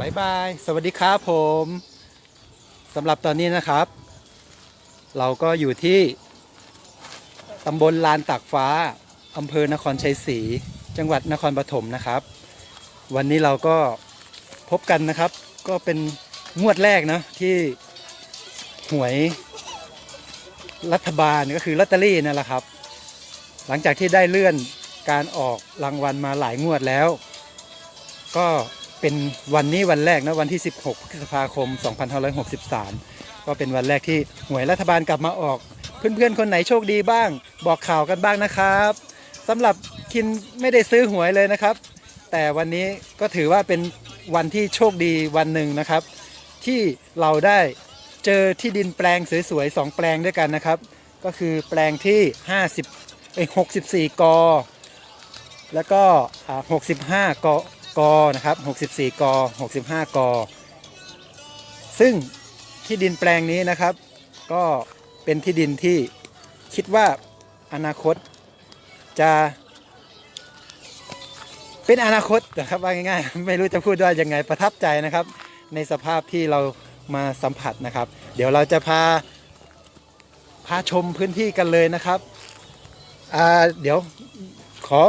บายบาย สวัสดีครับผมสำหรับตอนนี้นะครับ เราก็อยู่ที่ตำบลลานตากฟ้าอำเภอนครชัยศรีจังหวัดนครปฐมนะครับ วันนี้เราก็พบกันนะครับ ก็เป็นงวดแรกนะที่หวยรัฐบาลก็คือลอตเตอรี่นั่นแหละครับ หลังจากที่ได้เลื่อนการออกรางวัลมาหลายงวดแล้ว ก็ เป็นวันนี้วันแรกนะวันที่ 16พฤษภาคม 2563 ก็เป็นวันแรกที่หวยรัฐบาลกลับมาออก เพื่อนๆ คนไหนโชคดีบ้าง บอกข่าวกันบ้างนะครับสำหรับคินไม่ได้ซื้อหวยเลยนะครับ แต่วันนี้ก็ถือว่าเป็นวันที่โชคดีวันหนึ่งนะครับ ที่เราได้เจอที่ดินแปลงสวยๆสองแปลงด้วยกันนะครับ ก็คือแปลงที่ 50เอ้ย64 กอ แล้วก็ 65 ก กนะครับ64 ก 65 ก ซึ่งที่ดินแปลงนี้นะครับ ก็เป็นที่ดินที่คิดว่าอนาคตจะ เป็นอนาคตนะครับว่าง่ายๆ ไม่รู้จะพูดว่ายังไงประทับใจนะครับ ในสภาพที่เรามาสัมผัสนะครับ เดี๋ยวเราจะพาพาชมพื้นที่กันเลยนะครับเดี๋ยวขอ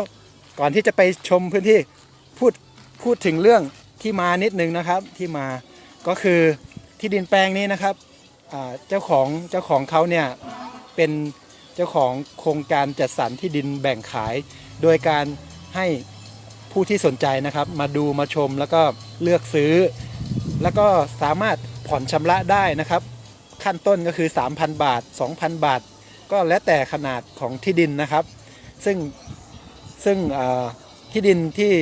ก่อนที่จะไปชมพื้นที่ พูดถึงเรื่องที่มานิดนึงนะครับที่มาก็คือที่ดินแปลงนี้นะครับเจ้าของเจ้าของเขาเนี่ยเป็นเจ้าของโครงการจัดสรรที่ดินแบ่งขาย โดยการให้ผู้ที่สนใจนะครับมาดูมาชมแล้วก็เลือกซื้อ แล้วก็สามารถผ่อนชำระได้นะครับ ขั้นต้นก็คือ 3,000 บาท 2,000 บาท ก็แล้วแต่ขนาดของที่ดินนะครับ ซึ่งซึ่งที่ดินที่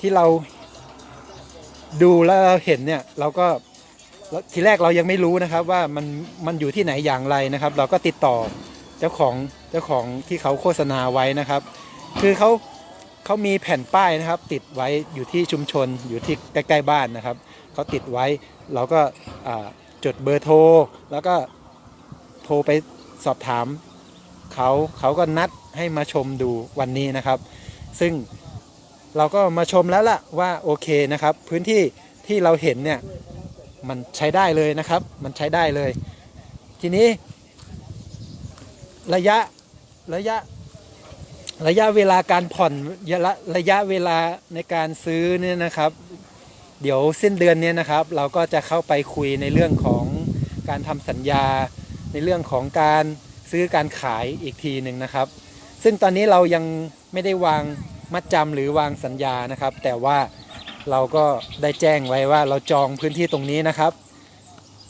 ที่เราดูแล้วเราเห็นเนี่ยเราก็ทีแรกเรายังไม่รู้นะครับว่ามันมันอยู่ที่ไหนอย่างไรนะครับ เราก็ติดต่อเจ้าของเจ้าของที่เขาโฆษณาไว้นะครับ คือเขาเขามีแผ่นป้ายนะครับ ติดไว้อยู่ที่ชุมชนอยู่ที่ใกล้ๆบ้านนะครับเขาติดไว้เราก็จดเบอร์โทรแล้วก็โทรไปสอบถามเขาเขาก็นัดให้มาชมดูวันนี้นะครับ ซึ่ง เราก็มาชมแล้วล่ะว่าโอเคนะครับ พื้นที่ที่เราเห็นเนี่ยมันใช้ได้เลยนะครับ มันใช้ได้เลย ทีนี้ ระยะระยะระยะเวลาการผ่อนระยะระยะเวลาในการซื้อเนี่ยนะครับ เดี๋ยวสิ้นเดือนเนี้นะครับ เราก็จะเข้าไปคุยในเรื่องของการทำสัญญา ในเรื่องของการซื้อการขายอีกทีหนึ่งนะครับ ซึ่งตอนนี้เรายังไม่ได้วาง มัดจำหรือวางสัญญานะครับ แต่ว่าเราก็ได้แจ้งไว้ว่าเราจองพื้นที่ตรงนี้นะครับ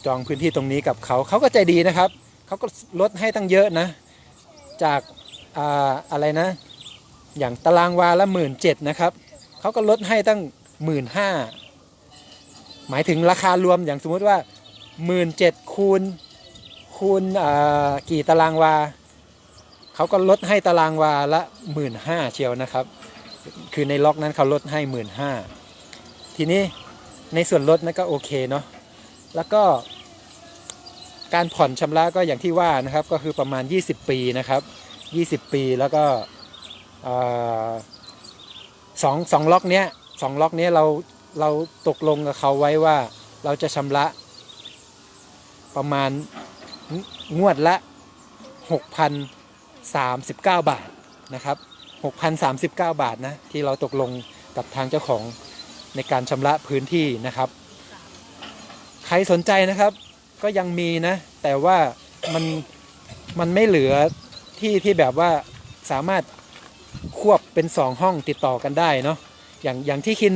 จองพื้นที่ตรงนี้กับเขาเขาก็ใจดีนะครับเขาก็ลดให้ตั้งเยอะนะ จากอาอะไรนะ อย่างตารางวาละหมื่นเจ็ดนะครับเขาก็ลดให้ตั้งหมื่นห้าหมายถึงราคารวมอย่างสมมุติว่าหมื่นเจ็ดคูณคูณกี่ตารางวาเขาก็ลดให้ตารางวาละหมื่นห้าเชียวนะครับ คือในล็อกนั้นเขาลดให้หมื่นห้าทีนี้ในส่วนลดนั้นก็โอเคเนาะแล้วก็การผ่อนชำระก็อย่างที่ว่านะครับก็คือประมาณ 20 ปีนะครับ 20 ปีแล้วก็สองสองล็อกเนี้ยสองล็อกเนี้ยเราเราตกลงกับเขาไว้ว่าเราจะชำระประมาณงงวดละ 6,039 บาทนะครับ 6,039 บาทนะ ที่เราตกลงกับทางเจ้าของในการชำระพื้นที่นะครับ ใครสนใจนะครับก็ยังมีนะ แต่ว่ามันมันไม่เหลือที่ที่แบบว่าสามารถควบเป็นสองห้องติดต่อกันได้เนาะอย่างอย่างที่คิน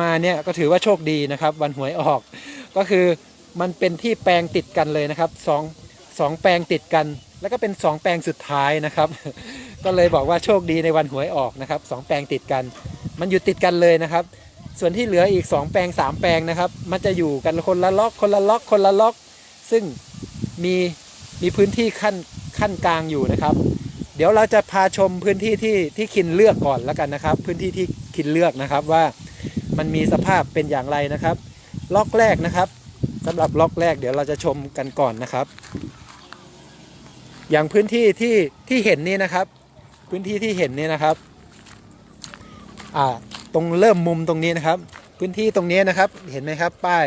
มาเนี่ยก็ถือว่าโชคดีนะครับ วันหวยออกก็คือมันเป็นที่แปลงติดกันเลยนะครับสองสองแปลงติดกัน แล้วก็เป็นสองแปลงสุดท้ายนะครับ ก็เลยบอกว่าโชคดีในวันหวยออกนะครับสองแปลงติดกัน มันอยู่ติดกันเลยนะครับ ส่วนที่เหลืออีก 2 แปลง 3 แปลงนะครับ มันจะอยู่กันคนละล็อกคนละล็อกคนละล็อก ซึ่งมีมีพื้นที่ขั้นขั้นกลางอยู่นะครับ เดี๋ยวเราจะพาชมพื้นที่ที่ที่คินเลือกก่อนแล้วกันนะครับ พื้นที่ที่คินเลือกนะครับว่ามันมีสภาพเป็นอย่างไรนะครับ ล็อกแรกนะครับสำหรับล็อกแรกเดี๋ยวเราจะชมกันก่อนนะครับ อย่างพื้นที่ที่ที่เห็นนี่นะครับ พื้นที่ที่เห็นนี่นะครับอ่าตรงเริ่มมุมตรงนี้นะครับ พื้นที่ตรงนี้นะครับเห็นไหมครับ ป้าย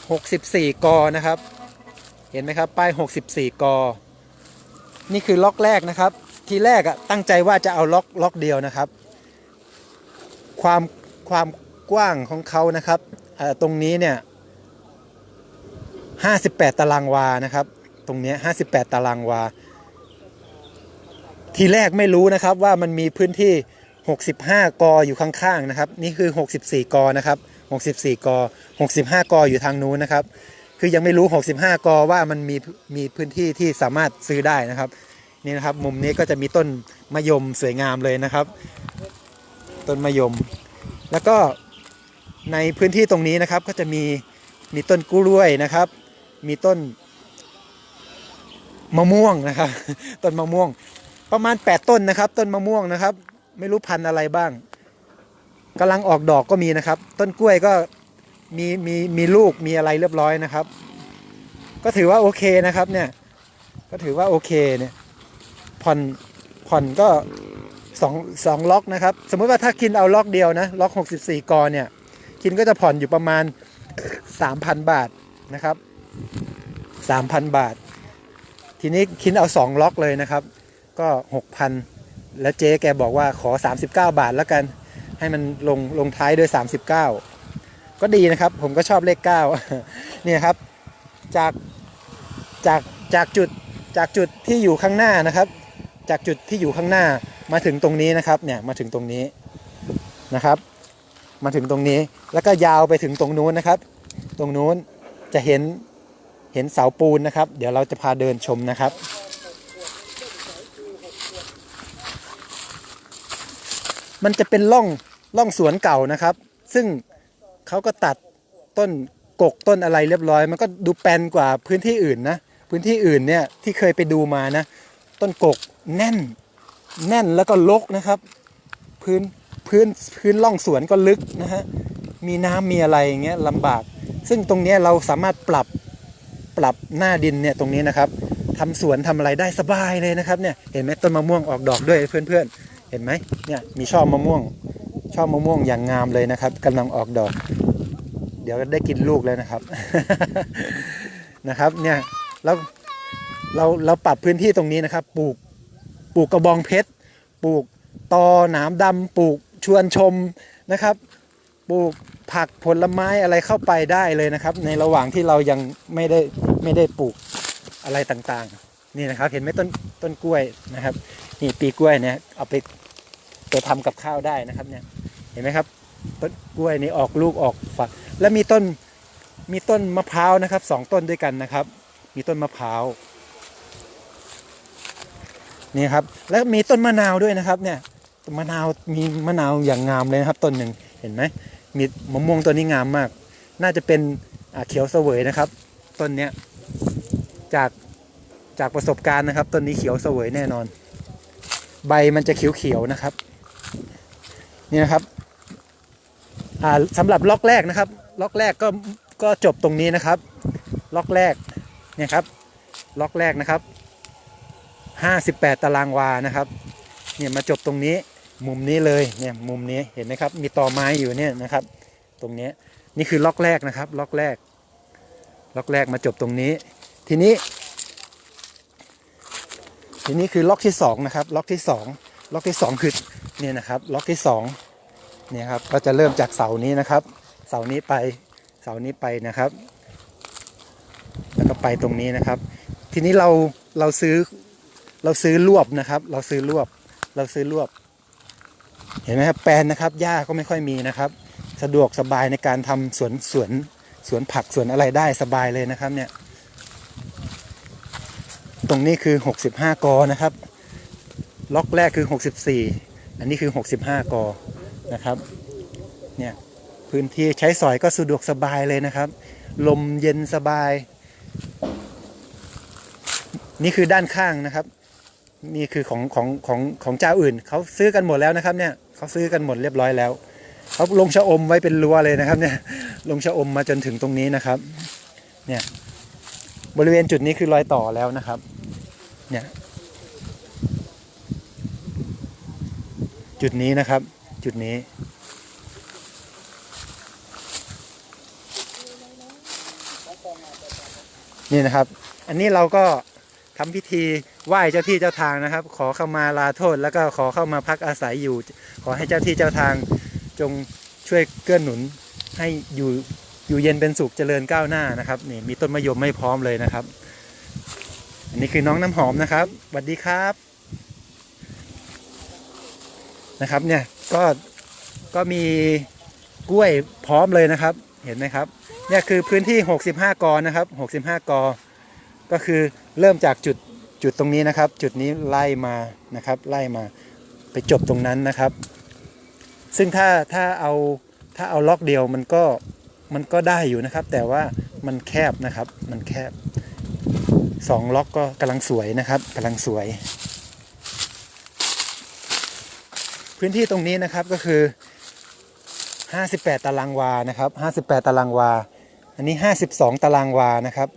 64 กอนะครับ เห็นไหมครับป้าย 64 กอ นี่คือล็อกแรกนะครับ ทีแรกอะตั้งใจว่าจะเอาล็อกล็อกเดียวนะครับ ความความกว้างของเขานะครับตรงนี้เนี่ย 58 ตารางวานะครับ ตรงนี้ 58 ตารางวา ทีแรกไม่รู้นะครับว่ามันมีพื้นที่ 65 กออยู่ข้างๆนะครับ นี่คือ 64 กอนะครับ 64 กอ 65 กออยู่ทางนู้นนะครับ คือยังไม่รู้ 65 กอว่ามันมีมีพื้นที่ที่สามารถซื้อได้นะครับ นี่นะครับมุมนี้ก็จะมีต้นมะยมสวยงามเลยนะครับ ต้นมะยม แล้วก็ในพื้นที่ตรงนี้นะครับก็จะมีมีต้นกล้วยนะครับ มีต้นมะม่วงนะครับ ต้นมะม่วง ประมาณ 8 ต้นนะครับ ต้นมะม่วงนะครับ ไม่รู้พันธุ์อะไรบ้างกำลังออกดอกก็มีนะครับ ต้นกล้วยก็มีมีมีลูกมีอะไรเรียบร้อยนะครับ ก็ถือว่าโอเคนะครับเนี่ยก็ถือว่าโอเคเนี่ยผ่อนผ่อนก็สองสองล็อกนะครับ สมมติว่าถ้าคินเอาล็อกเดียวนะล็อก 64 กอเนี่ย คินก็จะผ่อนอยู่ประมาณ 3,000 บาทนะครับ 3,000 บาท ทีนี้คินเอา 2 ล็อกเลยนะครับ ก็6,000แล้วเจ๊แกบอกว่าขอ 39 บาทแล้วกัน ให้มันลงลงท้ายด้วย 39 ก็ดีนะครับ ผมก็ชอบเลข 9 เนี่ยครับ จากจากจากจุดจากจุดที่อยู่ข้างหน้านะครับ จากจุดที่อยู่ข้างหน้ามาถึงตรงนี้นะครับเนี่ยมาถึงตรงนี้นะครับ มาถึงตรงนี้แล้วก็ยาวไปถึงตรงนู้นนะครับ ตรงนู้นจะเห็นเห็นเสาปูนนะครับ เดี๋ยวเราจะพาเดินชมนะครับ มันจะเป็นร่องร่องสวนเก่านะครับ ซึ่งเขาก็ตัดต้นกกต้นอะไรเรียบร้อย มันก็ดูแปลนกว่าพื้นที่อื่นนะ พื้นที่อื่นเนี่ยที่เคยไปดูมานะ ต้นกกแน่น แน่นแล้วก็ลกนะครับ พื้นพื้นพื้นร่องสวนก็ลึกนะฮะมีน้ำมีอะไรอย่างเงี้ยลำบาก ซึ่งตรงนี้เราสามารถปรับปรับหน้าดินเนี่ยตรงนี้นะครับทำสวนทำอะไรได้สบายเลยนะครับเนี่ยเห็นไหมต้นมะม่วงออกดอกด้วยเพื่อนๆ เห็นไหมเนี่ยมีช่อมะม่วง ช่อมะม่วงอย่างงามเลยนะครับกำลังออกดอก เดี๋ยวได้กินลูกแล้วนะครับ นะครับเนี่ยเราเราเราปรับพื้นที่ตรงนี้นะครับ ปลูกปลูกกระบองเพชรปลูกตอหนามดำปลูกชวนชมนะครับ ปลูกผักผลไม้อะไรเข้าไปได้เลยนะครับ ในระหว่างที่เรายังไม่ได้ไม่ได้ปลูกอะไรต่างๆ นี่นะครับ เห็นไหมต้นต้นกล้วยนะครับ นี่ปีกล้วยเนี่ยเอาไปไปทำกับข้าวได้นะครับเนี่ยเห็นไหมครับต้นกล้วยนี่ออกลูกออกฝัก แล้วมีต้นมีต้นมะพร้าวนะครับสองต้นด้วยกันนะครับ มีต้นมะพร้าวนี่ครับแล้วมีต้นมะนาวด้วยนะครับเนี่ยมะนาวมีมะนาวอย่างงามเลยนะครับ ต้นหนึ่งเห็นไหมมีมะม่วงต้นนี้งามมาก น่าจะเป็นเขียวเสวยนะครับ ต้นเนี้ยจากจากประสบการณ์นะครับ ต้นนี้เขียวเสวยแน่นอน ใบมันจะเขียวๆนะครับ นี่นะครับสำหรับล็อกแรกนะครับ ล็อกแรกก็ก็จบตรงนี้นะครับ ล็อกแรกเนี่ยครับ ล็อกแรกนะครับ 58 ตารางวานะครับ เนี่ยมาจบตรงนี้มุมนี้เลยเนี่ยมุมนี้เห็นไหมครับ มีตอไม้อยู่เนี่ยนะครับ ตรงนี้นี่คือล็อกแรกนะครับ ล็อกแรก ล็อกแรกมาจบตรงนี้ ทีนี้ ทีนี้คือล็อกที่สองนะครับล็อกที่สองล็อกที่สองคือเนี่ยนะครับล็อกที่สองเนี่ยครับก็จะเริ่มจากเสานี้นะครับ เสานี้ไปเสานี้ไปนะครับ แล้วก็ไปตรงนี้นะครับ ทีนี้เราเราซื้อเราซื้อรวบนะครับ เราซื้อรวบเราซื้อรวบ เห็นไหมครับแปลนนะครับหญ้าก็ไม่ค่อยมีนะครับ สะดวกสบายในการทำสวนสวนสวนผักสวนอะไรได้สบายเลยนะครับเนี่ย ตรงนี้คือ 65 กอนะครับ ล็อกแรกคือ 64 อันนี้คือ 65 กอนะครับ เนี่ยพื้นที่ใช้สอยก็สะดวกสบายเลยนะครับ ลมเย็นสบาย นี่คือด้านข้างนะครับ นี่คือของของของของเจ้าอื่นเขาซื้อกันหมดแล้วนะครับเนี่ยเขาซื้อกันหมดเรียบร้อยแล้วเขาลงชะอมไว้เป็นรั้วเลยนะครับเนี่ยลงชะอมมาจนถึงตรงนี้นะครับ เนี่ยบริเวณจุดนี้คือรอยต่อแล้วนะครับ เนี่ย จุดนี้นะครับ จุดนี้ นี่นะครับ อันนี้เราก็ทำพิธีไหว้เจ้าที่เจ้าทางนะครับ ขอเข้ามาลาโทษ แล้วก็ขอเข้ามาพักอาศัยอยู่ ขอให้เจ้าที่เจ้าทางจงช่วยเกื้อหนุนให้อยู่อยู่เย็นเป็นสุขเจริญก้าวหน้านะครับนี่มีต้นมะยมไม่พร้อมเลยนะครับ นนี้คือน้องน้ำหอมนะครับสวัสดีครับนะครับเนี่ยก็ก็มีกล้วยพร้อมเลยนะครับ เห็นไหมครับเนี่ยคือพื้นที่ 65 กอนะครับ 65 กอ ก็คือเริ่มจากจุดจุดตรงนี้นะครับ จุดนี้ไล่มานะครับ ไล่มาไปจบตรงนั้นนะครับ ซึ่งถ้าถ้าเอาถ้าเอาล็อกเดียวมันก็มันก็ได้อยู่นะครับ แต่ว่ามันแคบนะครับมันแคบ สองล็อกก็กำลังสวยนะครับกำลังสวย พื้นที่ตรงนี้นะครับก็คือ 58 ตารางวานะครับ 58 ตารางวา อันนี้ 52 ตารางวานะครับ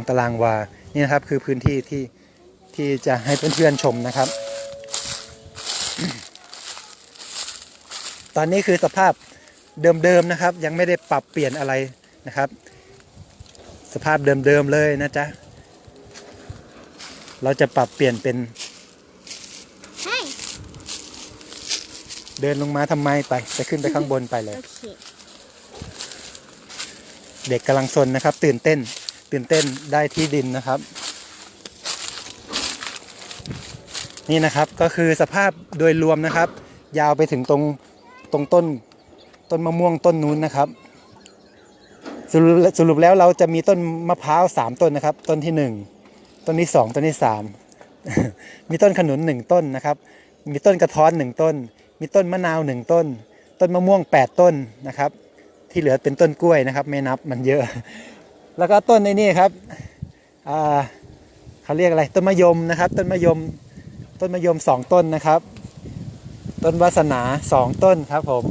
52 ตารางวา นี่นะครับคือพื้นที่ที่ที่จะให้เพื่อนๆชมนะครับ ตอนนี้คือสภาพเดิมๆนะครับ ยังไม่ได้ปรับเปลี่ยนอะไรนะครับ สภาพเดิมๆเลยนะจ๊ะ เราจะปรับเปลี่ยนเป็น Hey. เดินลงมาทำไมไปไปขึ้นไปข้างบนไปเลย Okay. เด็กกำลังซนนะครับ ตื่นเต้น ตื่นเต้นได้ที่ดินนะครับ นี่นะครับก็คือสภาพโดยรวมนะครับ ยาวไปถึงตรงตรงต้นต้นมะม่วงต้นนู้นนะครับ สรุปสรุปแล้วเราจะมีต้นมะพร้าวสามต้นนะครับ ต้นที่หนึ่งต้นที่สองต้นที่สามมีต้นขนุนหนึ่งต้นนะครับ มีต้นกระท้อนหนึ่งต้น มีต้นมะนาวหนึ่งต้น ต้นมะม่วงแปดต้นนะครับ ที่เหลือเป็นต้นกล้วยนะครับ ไม่นับมันเยอะ แล้วก็ต้นในนี่ครับอ่าเขาเรียกอะไรต้นมะยมนะครับ ต้นมะยมต้นมะยมสองต้นนะครับ ต้นวาสนาสองต้นครับผม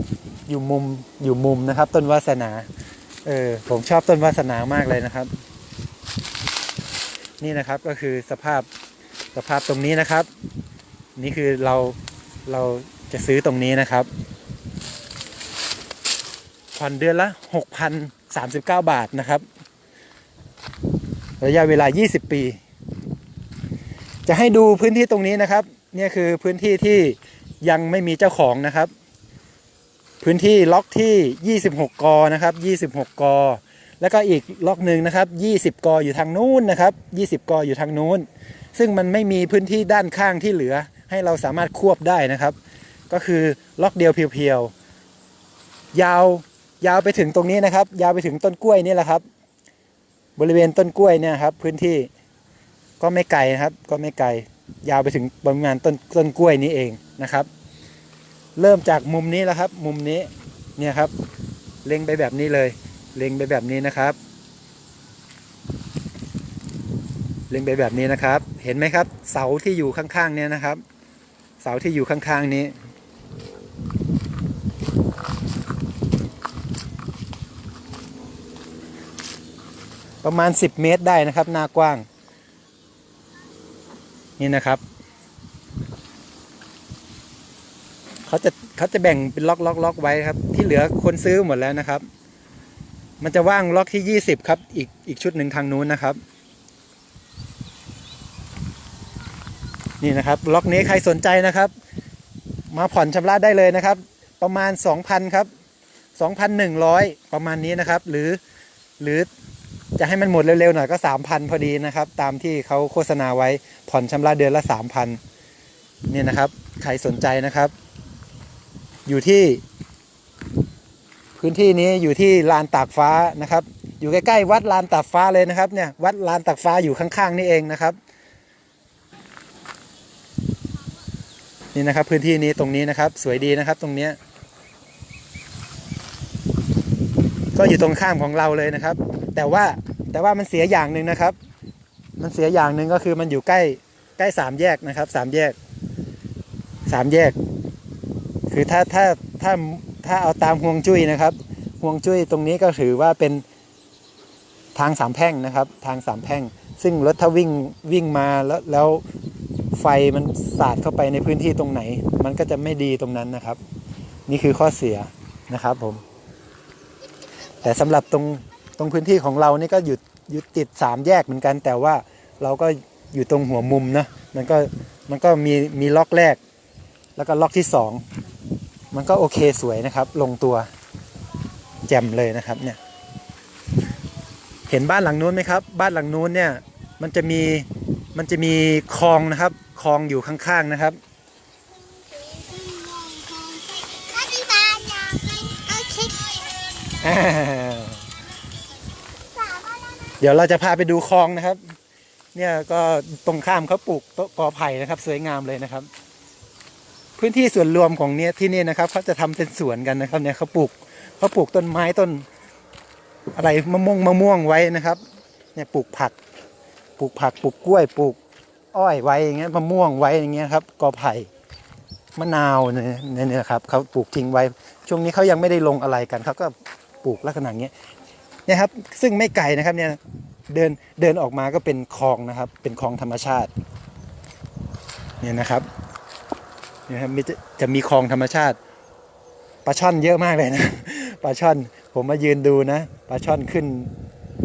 อยู่มุมอยู่มุมนะครับ ต้นวาสนา เออผมชอบต้นวาสนามากเลยนะครับ นี่นะครับก็คือสภาพสภาพตรงนี้นะครับ นี่คือเราเราจะซื้อตรงนี้นะครับผ่อนเดือนละ 6,039 บาทนะครับ ระยะเวลา 20 ปี จะให้ดูพื้นที่ตรงนี้นะครับ เนี่ยคือพื้นที่ที่ยังไม่มีเจ้าของนะครับ พื้นที่ล็อกที่ 26 กอนะครับ 26 กอ แล้วก็อีกล็อกหนึ่งนะครับ 20 กออยู่ทางนู้นนะครับ 20 กออยู่ทางนู้น ซึ่งมันไม่มีพื้นที่ด้านข้างที่เหลือ ให้เราสามารถควบได้นะครับ ก็คือล็อกเดียวเพียวๆยาวยาวไปถึงตรงนี้นะครับ ยาวไปถึงต้นกล้วยนี่แหละครับ บริเวณต้นกล้วยเนี่ยครับ พื้นที่ก็ไม่ไกลนะครับ ก็ไม่ไกล ยาวไปถึงประมาณต้นต้นกล้วยนี้เองนะครับ เริ่มจากมุมนี้แล้วครับ มุมนี้เนี่ยครับ เล็งไปแบบนี้เลย เล็งไปแบบนี้นะครับ เล็งไปแบบนี้นะครับ เห็นไหมครับ เสาที่อยู่ข้างๆเนี่ยนะครับ เสาที่อยู่ข้างๆนี้ ประมาณ 10 เมตรได้นะครับ หน้ากว้าง นี่นะครับ เขาจะเขาจะแบ่งเป็นล็อกล็อกล็อกไว้ครับ ที่เหลือคนซื้อหมดแล้วนะครับ มันจะว่างล็อกที่20ครับ อีกอีกชุดหนึ่งทางนู้นนะครับ นี่นะครับ ล็อกนี้ใครสนใจนะครับ มาผ่อนชำระได้เลยนะครับ ประมาณ2,000ครับ2,100ประมาณนี้นะครับ หรือหรือจะให้มันหมดเร็วๆหน่อยก็ 3,000 พอดีนะครับ ตามที่เขาโฆษณาไว้ผ่อนชำระเดือนละ 3,000 นี่นะครับ ใครสนใจนะครับ อยู่ที่พื้นที่นี้อยู่ที่ลานตากฟ้านะครับ อยู่ใกล้ๆวัดลานตากฟ้าเลยนะครับเนี่ยวัดลานตากฟ้าอยู่ข้างๆนี่เองนะครับ นี่นะครับพื้นที่นี้ตรงนี้นะครับ สวยดีนะครับตรงเนี้ยก็อยู่ตรงข้ามของเราเลยนะครับ แต่ว่าแต่ว่ามันเสียอย่างหนึ่งนะครับ มันเสียอย่างหนึ่งก็คือมันอยู่ใกล้ใกล้สามแยกนะครับสามแยกสามแยก คือถ้าถ้าถ้าถ้าเอาตามห่วงจุ้ยนะครับห่วงจุ้ยตรงนี้ก็ถือว่าเป็นทางสามแพร่งนะครับ ทางสามแพร่ง ซึ่งรถถ้าวิ่งวิ่งมาแล้วแล้วไฟมันสาดเข้าไปในพื้นที่ตรงไหน มันก็จะไม่ดีตรงนั้นนะครับ นี่คือข้อเสียนะครับผม แต่สำหรับตรงตรงพื้นที่ของเรานี่ก็อยู่อยู่ติดสามแยกเหมือนกัน แต่ว่าเราก็อยู่ตรงหัวมุมนะมันก็มันก็มีมีล็อกแรก แล้วก็ล็อกที่สองมันก็โอเคสวยนะครับ ลงตัวแจ่มเลยนะครับเนี่ยเห็นบ้านหลังนู้นไหมครับ บ้านหลังนู้นเนี่ยมันจะมีมันจะมีคลองนะครับคลองอยู่ข้างๆนะครับเดี๋ยวเราจะพาไปดูคลองนะครับ เนี่ยก็ตรงข้ามเขาปลูกต้นกอไผ่นะครับ สวยงามเลยนะครับ พื้นที่ส่วนรวมของเนี้ยที่นี่นะครับเขาจะทำเป็นสวนกันนะครับเนี่ยเขาปลูกเขาปลูกต้นไม้ต้น อะไรมะม่วงมะม่วงไว้นะครับเนี่ยปลูกผัก ปลูกผักปลูกกล้วยปลูก อ้อยไว้อย่างเงี้ยมะม่วงไว้อย่างเงี้ยครับกอไผ่มะนาวเนี่ยเนี่ยครับเขาปลูกทิ้งไว้ ช่วงนี้เขายังไม่ได้ลงอะไรกันเขาก็ปลูกลักษณะเนี้ยเนี่ยครับซึ่งไม่ไกลนะครับเนี่ยเดินเดินออกมาก็เป็นคลองนะครับ เป็นคลองธรรมชาติเนี่ยนะครับ นี่ยครับจะจะมีคลองธรรมชาติปลาช่อนเยอะมากเลยนะปลาช่อนผมมายืนดูนะปลาช่อนขึ้น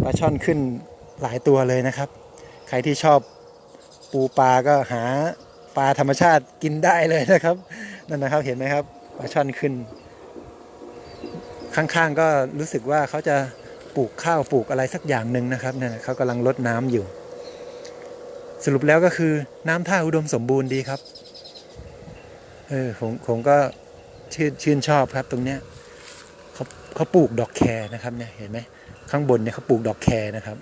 ปลาช่อนขึ้นหลายตัวเลยนะครับ ใครที่ชอบปูปลาก็หาปลาธรรมชาติกินได้เลยนะครับนั่นนะครับเห็นไหมครับปลาช่อนขึ้น ข้างๆก็รู้สึกว่าเขาจะปลูกข้าวปลูกอะไรสักอย่างหนึ่งนะครับนี่ยเขากำลังรดน้ำอยู่ สรุปแล้วก็คือน้ำท่าอุดมสมบูรณ์ดีครับ เออผมผมก็ชื่นชื่นชอบครับตรงเนี้ยเขาเขาปลูกดอกแครนะครับเนี่ยเห็นไหมข้างบนเนี่ยเขาปลูกดอกแครนะครับ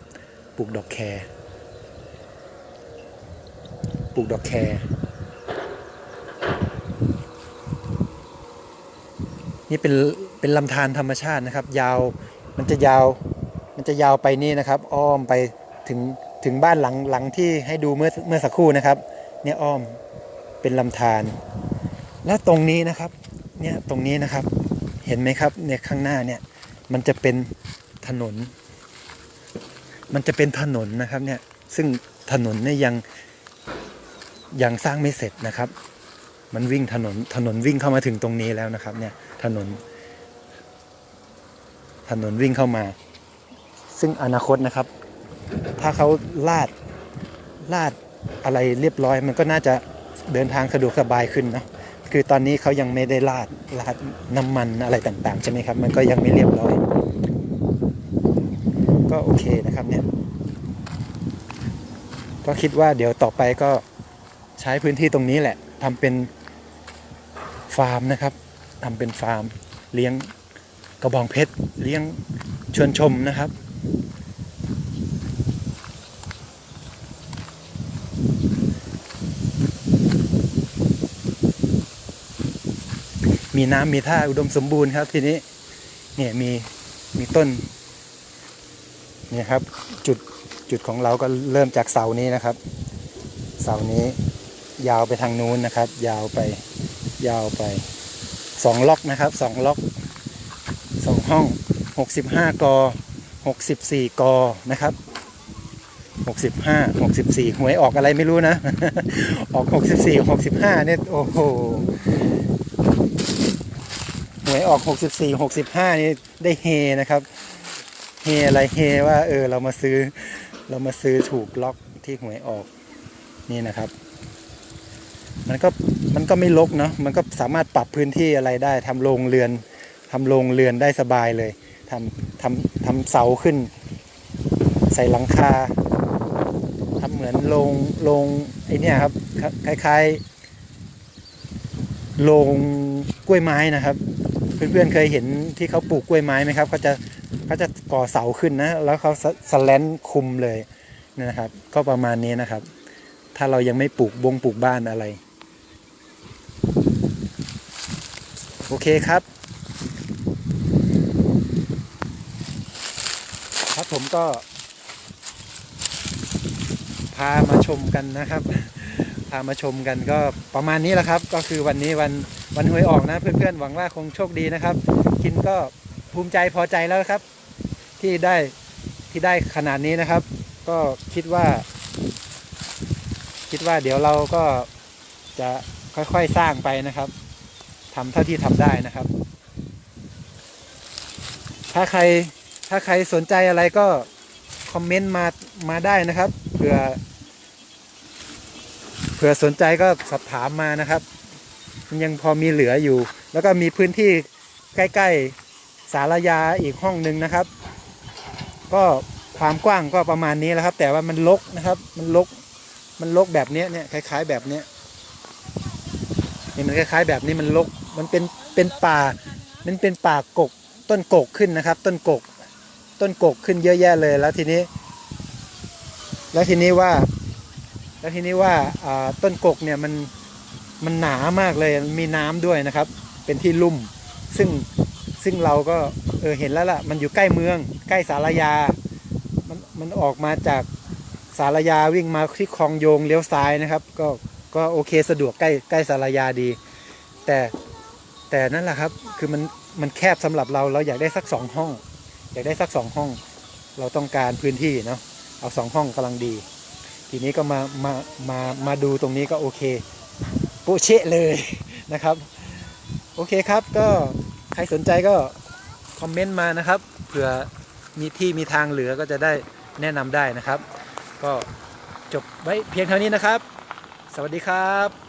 ปลูกดอกแครปลูกดอกแครนี่เป็นเป็นลำธารธรรมชาตินะครับ ยาวมันจะยาวมันจะยาวไปนี่นะครับ อ้อมไปถึงถึงบ้านหลังหลังที่ให้ดูเมื่อเมื่อสักครู่นะครับ เนี่ยอ้อมเป็นลำธาร แล้วตรงนี้นะครับเนี่ยตรงนี้นะครับเห็นไหมครับเนี่ยข้างหน้าเนี่ยมันจะเป็นถนน มันจะเป็นถนนนะครับเนี่ยซึ่งถนนเนี่ยยังยังสร้างไม่เสร็จนะครับ มันวิ่งถนนถนนวิ่งเข้ามาถึงตรงนี้แล้วนะครับเนี่ยถนน ถนนวิ่งเข้ามา ซึ่งอนาคตนะครับ ถ้าเขาลาดลาดอะไรเรียบร้อย มันก็น่าจะเดินทางสะดวกสบายขึ้นนะ คือตอนนี้เขายังไม่ได้ลาดลาดน้ำมันอะไรต่างๆ ใช่ไหมครับ มันก็ยังไม่เรียบร้อย ก็โอเคนะครับเนี่ย ก็คิดว่าเดี๋ยวต่อไปก็ใช้พื้นที่ตรงนี้แหละทำเป็นฟาร์มนะครับทำเป็นฟาร์ม เลี้ยงกระบองเพชร เลี้ยงชวนชมนะครับ มีน้ำมีท่าอุดมสมบูรณ์ครับ ทีนี้เนี่ยมีมีต้นเนี่ยครับจุดจุดของเราก็เริ่มจากเสานี้นะครับ เสานี้ยาวไปทางนู้นนะครับ ยาวไปยาวไปสองล็อกนะครับสองล็อกสองห้องหกสิบห้ากอหกสิบสี่กอนะครับหกสิบห้าหกสิบสี่หวยออกอะไรไม่รู้นะ ออกหกสิบสี่หกสิบห้าเนี่ยโอ้โหห วยออก 64 65 นี่ได้เฮนะครับ เฮอะไรเฮว่าเออเรามาซื้อ เรามาซื้อถูกล็อกที่หวยออกนี่นะครับ มันก็มันก็ไม่ลกเนาะมันก็สามารถปรับพื้นที่อะไรได้ทำโรงเรือนทำโรงเรือนได้สบายเลยทำทำทำเสาขึ้น ใส่หลังคาทำเหมือนโรงโรงไอเนี่ยครับ คล้ายๆโรงกล้วยไม้นะครับ เพื่อนๆเคยเห็นที่เขาปลูกกล้วยไม้ไหมครับเขาจะเขาจะก่อเสาขึ้นนะ แล้วเขาสสแลนคุมเลยนะครับ ก็ประมาณนี้นะครับ ถ้าเรายังไม่ปลูกบงปลูกบ้านอะไร โอเคครับ ครับผมก็ พามาชมกันนะครับ พามาชมกันก็ประมาณนี้แหละครับ ก็คือวันนี้วัน วันหวยออกนะเพื่อนๆหวังว่าคงโชคดีนะครับ กินก็ภูมิใจพอใจแล้วครับ ที่ได้ที่ได้ขนาดนี้นะครับ ก็คิดว่า คิดว่าเดี๋ยวเราก็จะค่อยๆสร้างไปนะครับทำเท่าที่ทำได้นะครับ ถ้าใครถ้าใครสนใจอะไรก็คอมเมนต์มามาได้นะครับเผื่อเผื่อสนใจก็สอบถามมานะครับ มันยังพอมีเหลืออยู่ แล้วก็มีพื้นที่ใกล้ ๆสารยาอีกห้องหนึ่งนะครับ ก็ความกว้างก็ประมาณนี้แหละครับ แต่ว่ามันลกนะครับ มันลกมันลกแบบนี้เนี่ยคล้าย ๆ แบบนี้นี่มันคล้าย ๆ แบบนี้มันลกมันเป็นเป็นป่า มันเป็นป่ากกต้นกกขึ้นนะครับ ต้นกก ต้นกกขึ้นเยอะแยะเลยแล้วทีนี้ แล้วทีนี้ว่า แล้วทีนี้ว่าต้นกกเนี่ยมัน มันหนามากเลยมีน้ำด้วยนะครับ เป็นที่ลุ่ม ซึ่งซึ่งเราก็เออเห็นแล้วล่ะ มันอยู่ใกล้เมือง ใกล้สารยา มันมันออกมาจากสารยาวิ่งมาที่คลองโยงเลี้ยวซ้ายนะครับ ก็ก็โอเคสะดวกใกล้ใกล้สารยาดี แต่แต่นั่นแหละครับคือมันมันแคบสำหรับเราเราอยากได้สักสองห้อง อยากได้สักสองห้อง เราต้องการพื้นที่เนาะเอาสองห้องกำลังดี ทีนี้ก็มามามามาดูตรงนี้ก็โอเค โปะเชะเลยนะครับ โอเคครับก็ใครสนใจก็คอมเมนต์มานะครับเผื่อมีที่มีทางเหลือก็จะได้แนะนำได้นะครับ ก็จบไว้เพียงเท่านี้นะครับ สวัสดีครับ